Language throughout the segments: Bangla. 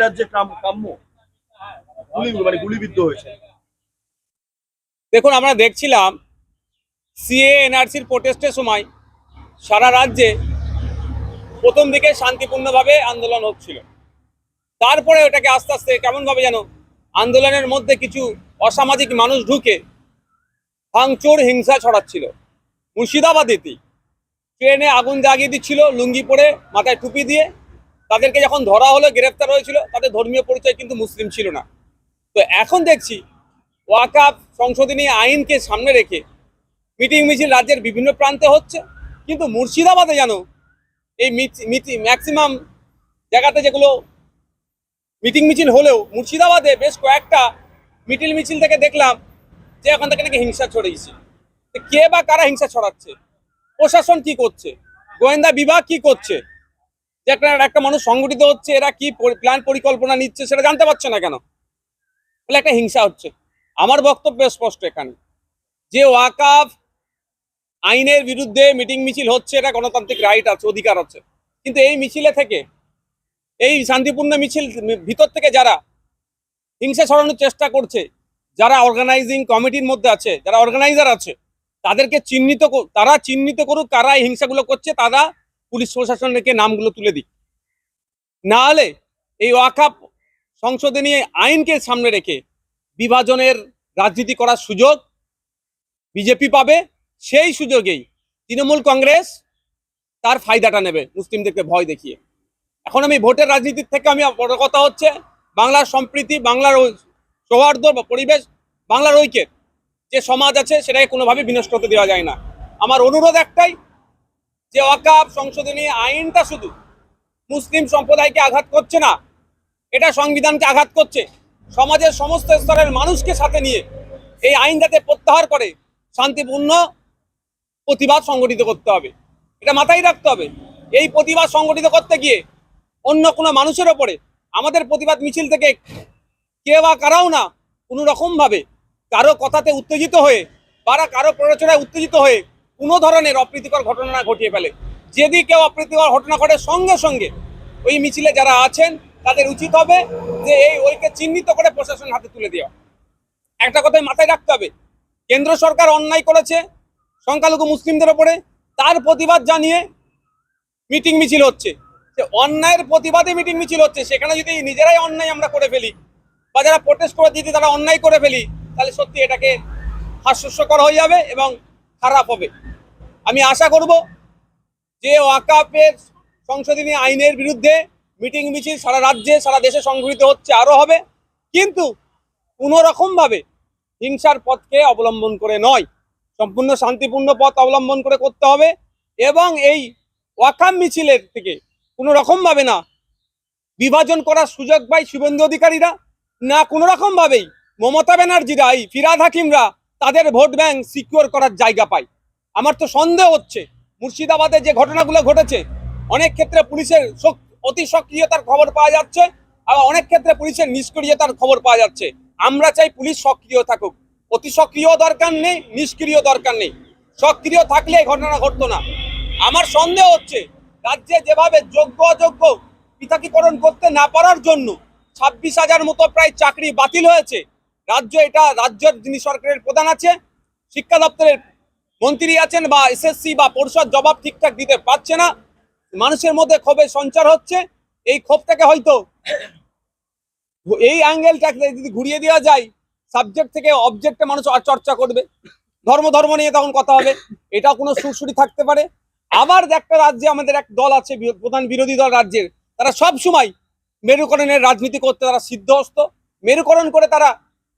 রাজ্যে কাম- কাম্য। মানে গুলিবিদ্ধ হয়েছে। দেখুন, আমরা দেখছিলাম সিএ এনআরসির প্রোটেস্টের সময় সারা রাজ্যে প্রথম দিকে শান্তিপূর্ণভাবে আন্দোলন হচ্ছিল। তারপরে ওটাকে আস্তে আস্তে কেমনভাবে যেন আন্দোলনের মধ্যে কিছু অসামাজিক মানুষ ঢুকে ভাঙচুর, হিংসা ছড়াচ্ছিল। মুর্শিদাবাদেতেই ট্রেনে আগুন জাগিয়ে দিচ্ছিল, লুঙ্গি পরে মাথায় টুপি দিয়ে তাদেরকে যখন ধরা হলো, গ্রেফতার হয়েছিল, তাদের ধর্মীয় পরিচয় কিন্তু মুসলিম ছিল না। তো এখন দেখছি ওয়াকাপ সংশোধনী আইনকে সামনে রেখে মিটিং মিছিল রাজ্যের বিভিন্ন প্রান্তে হচ্ছে, কিন্তু মুর্শিদাবাদে যেন এই ম্যাক্সিমাম জায়গাতে যেগুলো মিটিং মিছিল হলেও, মুর্শিদাবাদে বেশ কয়েকটা মিটিল মিছিল থেকে দেখলাম যে ওখান থেকে নাকি হিংসা ছড়িয়েছে। কে বা কারা হিংসা ছড়াচ্ছে? প্রশাসন কি করছে? গোয়েন্দা বিভাগ কি করছে? যে একটা একটা মানুষ সংগঠিত হচ্ছে, এরা কি প্ল্যান পরিকল্পনা নিচ্ছে সেটা জানতে পারছে না কেন? বলে একটা হিংসা হচ্ছে। আমার বক্তব্য স্পষ্ট এখানে। যে ওয়াকাফ আইনের বিরুদ্ধে মিটিং মিছিল হচ্ছে, এটা গণতান্ত্রিক রাইট আছে, অধিকার আছে। কিন্তু এই মিছিলে থেকে, এই শান্তিপূর্ণ মিছিল ভিতর থেকে যারা হিংসা ছড়ানোর চেষ্টা করছে, যারা অর্গানাইজিং কমিটির মধ্যে আছে, যারা অর্গানাইজার আছে, তাদেরকে চিহ্নিত তারা চিহ্নিত করুক কারা এই হিংসাগুলো করছে, তারা পুলিশ প্রশাসনকে নামগুলো তুলে দিক। না হলে এই ওয়াকাপ সংসদে নিয়ে আইনকে সামনে রেখে বিভাজনের রাজনীতি করার সুযোগ বিজেপি পাবে। সেই সুযোগেই তৃণমূল কংগ্রেস তার ফায়দাটা নেবে, মুসলিমদেরকে ভয় দেখিয়ে। এখন আমি ভোটের রাজনীতির থেকে আমি বড় কথা হচ্ছে, বাংলার সম্প্রীতি, বাংলার সৌহার্দ্য বা পরিবেশ, বাংলার ঐক্যের যে সমাজ আছে সেটাকে কোনোভাবে বিনষ্ট হতে দেওয়া যায় না। আমার অনুরোধ একটাই যে ওয়াকাব সংশোধনী আইনটা শুধু মুসলিম সম্প্রদায়কে আঘাত করছে না, এটা সংবিধানকে আঘাত করছে। সমাজের সমস্ত স্তরের মানুষকে সাথে নিয়ে এই আইন যাতে প্রত্যাহার করে, শান্তিপূর্ণ প্রতিবাদ সংগঠিত করতে হবে। এটা মাথায় রাখতে হবে। এই প্রতিবাদ সংগঠিত করতে গিয়ে অন্য কোনো মানুষের ওপরে আমাদের প্রতিবাদ মিছিল থেকে কে বা কারাও না, কোনো রকমভাবে কারও কথাতে উত্তেজিত হয়ে বা কারও প্ররোচনায় উত্তেজিত হয়ে কোনো ধরনের অপ্রীতিকর ঘটনা না ঘটিয়ে ফেলে। যদি কেউ অপ্রীতিকর ঘটনা ঘটে, সঙ্গে সঙ্গে ওই মিছিলে যারা আছেন, তাদের উচিত হবে যে এই ওইকে চিহ্নিত করে প্রশাসন হাতে তুলে দেওয়া। একটা কথাই মাথায় রাখতে হবে, কেন্দ্র সরকার অন্যায় করেছে সংখ্যালঘু মুসলিমদের ওপরে, তার প্রতিবাদ জানিয়ে মিটিং মিছিল হচ্ছে। যে অন্যায়ের প্রতিবাদে মিটিং মিছিল হচ্ছে, সেখানে যদি নিজেরাই অন্যায় আমরা করে ফেলি, বা যারা প্রোটেস্ট করে দিতে তারা অন্যায় করে ফেলি, তাহলে সত্যি এটাকে হাস্যস্যকর হয়ে যাবে এবং খারাপ হবে। আমি আশা করব যে ওয়াকাপের সংশোধনী আইনের বিরুদ্ধে মিটিং মিছিল সারা রাজ্যে, সারা দেশে সংঘটিত হচ্ছে, আরও হবে। কিন্তু কোনোরকমভাবে হিংসার পথকে অবলম্বন করে নয়। সম্পূর্ণ শান্তিপূর্ণ পথ অবলম্বন করে করতে হবে এবং এই ওয়াকাম মিছিলের থেকে কোনো রকমভাবে না বিভাজন করার সুযোগ পায় শুভেন্দু অধিকারীরা, না কোনো রকমভাবেই মমতা ব্যানার্জিরা, এই ফিরাদ হাকিমরা তাদের ভোট ব্যাংক সিকিউর করার জায়গা পায় আমার তো সন্দেহ হচ্ছে, মুর্শিদাবাদে যে ঘটনাগুলো ঘটেছে, অনেক ক্ষেত্রে পুলিশের অতি সক্রিয়তার খবর পাওয়া যাচ্ছে, আবার অনেক ক্ষেত্রে পুলিশের নিষ্ক্রিয়তার খবর পাওয়া যাচ্ছে। আমরা চাই পুলিশ সক্রিয় থাকুক। অতি সক্রিয় দরকার নেই, নিষ্ক্রিয় দরকার নেই। সক্রিয় থাকলে এই ঘটনা ঘটতো না। আমার সন্দেহ হচ্ছে, রাজ্যে যেভাবে যোগ্য অযোগ্য পৃথকীকরণ করতে না পারার জন্য ছাব্বিশ হাজার মতো প্রায় চাকরি বাতিল হয়েছে রাজ্য এটা রাজ্যের যিনি সরকারের প্রধান আছে শিক্ষা দপ্তরের মন্ত্রী আছেন বা এসএসসি বা পরিষদ জবাব ঠিকঠাক দিতে পারছে না, মানুষের মধ্যে ক্ষোভের সঞ্চার হচ্ছে, এই ক্ষোভটাকে হয়তো এই অ্যাঙ্গেলটাকে যদি ঘুরিয়ে দেওয়া যায় সাবজেক্ট থেকে অবজেক্টে মানুষ আর চর্চা করবে। ধর্ম ধর্ম নিয়ে তখন কথা হবে এটা কোনো সুরসুরি থাকতে পারে। আবার একটা রাজ্যে আমাদের এক দল আছে প্রধান বিরোধী দল রাজ্যের, তারা সব সময় মেরুকরণের রাজনীতি করতে তারা সিদ্ধহস্ত। মেরুকরণ করে তারা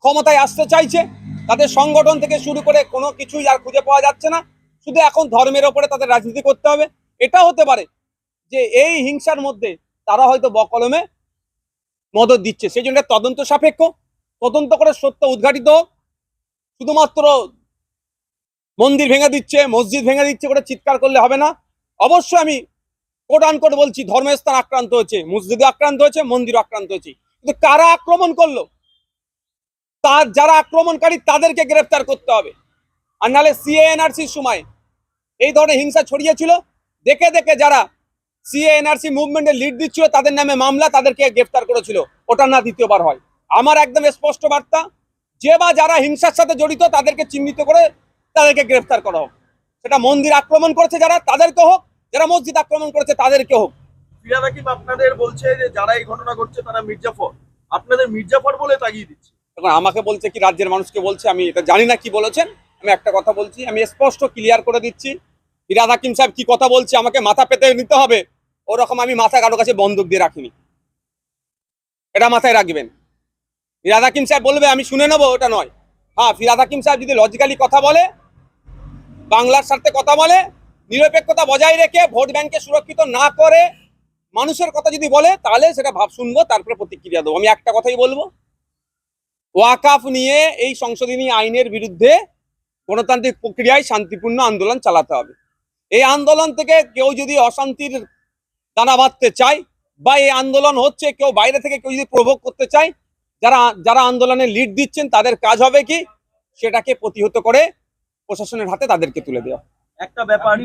ক্ষমতায় আসতে চাইছে, তাদের সংগঠন থেকে শুরু করে কোনো কিছুই আর খুঁজে পাওয়া যাচ্ছে না। শুধু এখন ধর্মের ওপরে তাদের রাজনীতি করতে হবে। এটা হতে পারে যে এই হিংসার মধ্যে তারা হয়তো বকলমে মদত দিচ্ছে। সেই জন্য তদন্ত সাপেক্ষ। তদন্ত করে সত্য উদ্ঘাটিত হোক। শুধুমাত্র মন্দির ভেঙে দিচ্ছে, মসজিদ ভেঙে দিচ্ছে করে চিৎকার করলে হবে না। অবশ্যই আমি কোট আনকোট বলছি, ধর্মস্থান আক্রান্ত হয়েছে, মসজিদে আক্রান্ত হয়েছে, মন্দির আক্রান্ত হয়েছে। কিন্তু কারা আক্রমণ করল? তার যারা আক্রমণকারী তাদেরকে গ্রেফতার করতে হবে। আর নাহলে সিএনআরসির সময় এই ধরনের হিংসা ছড়িয়েছিল দেখে দেখে যারা সিএ এনআরসি মুভমেন্টে লিড দিচ্ছিল, তাদের নামে মামলা তাদেরকে গ্রেফতার করেছিল। ওটা না দ্বিতীয়বার হয়। আমার একদম স্পষ্ট বার্তা, যে বা যারা হিংসার সাথে জড়িত, তাদেরকে চিহ্নিত করে তাদেরকে গ্রেফতার করা হোক। সেটা মন্দির আক্রমণ করেছে যারা, তাদেরকে হোক, যারা মসজিদ আক্রমণ করেছে, তাদেরকে হোক। হাকিম আপনাদের বলছে যে যারা এই ঘটনা ঘটছে তারা মির্জাফর? আপনাদের মির্জাফর বলে তাগিয়ে দিচ্ছে। এখন আমাকে বলছে, কি রাজ্যের মানুষকে বলছে, আমি এটা জানি না কি বলেছেন। আমি একটা কথা বলছি, আমি স্পষ্ট ক্লিয়ার করে দিচ্ছি। ফিরাদ হাকিম সাহেব কি কথা বলছে, আমাকে মাথা পেতে নিতে হবে? ওরকম আমি মাথা কারও কাছে বন্দুক দিয়ে রাখিনি। এটা মাথায় রাখবেন। ফিরাদ হাকিম সাহেব বলবে, আমি শুনে নেব, ওটা নয়। হ্যাঁ ফিরাদ হাকিম সাহেব যদি লজিক্যালি কথা বলে, বাংলার স্বার্থে কথা বলে, নিরপেক্ষতা বজায় রেখে ভোট ব্যাংকে সুরক্ষিত না করে মানুষের কথা যদি বলে, তাহলে সেটা ভাব শুনব, তারপরে প্রতিক্রিয়া দেবো। আমি একটা কথাই বলব ওয়াকাফ নিয়ে এই সংশোধনী আইনের বিরুদ্ধে গণতান্ত্রিক প্রক্রিয়ায় শান্তিপূর্ণ আন্দোলন চালাতে হবে। এই আন্দোলন থেকে কেউ যদি অশান্তির দানা বাঁধতে চায় বা এই আন্দোলন হচ্ছে কেউ বাইরে থেকে কেউ যদি প্রভোগ করতে চায়, যারা যারা আন্দোলনে লিড দিচ্ছেন, তাদের কাজ হবে কি? সেটাকে প্রতিহত করে প্রশাসনের হাতে তাদেরকে তুলে দেওয়া। একটা ব্যাপার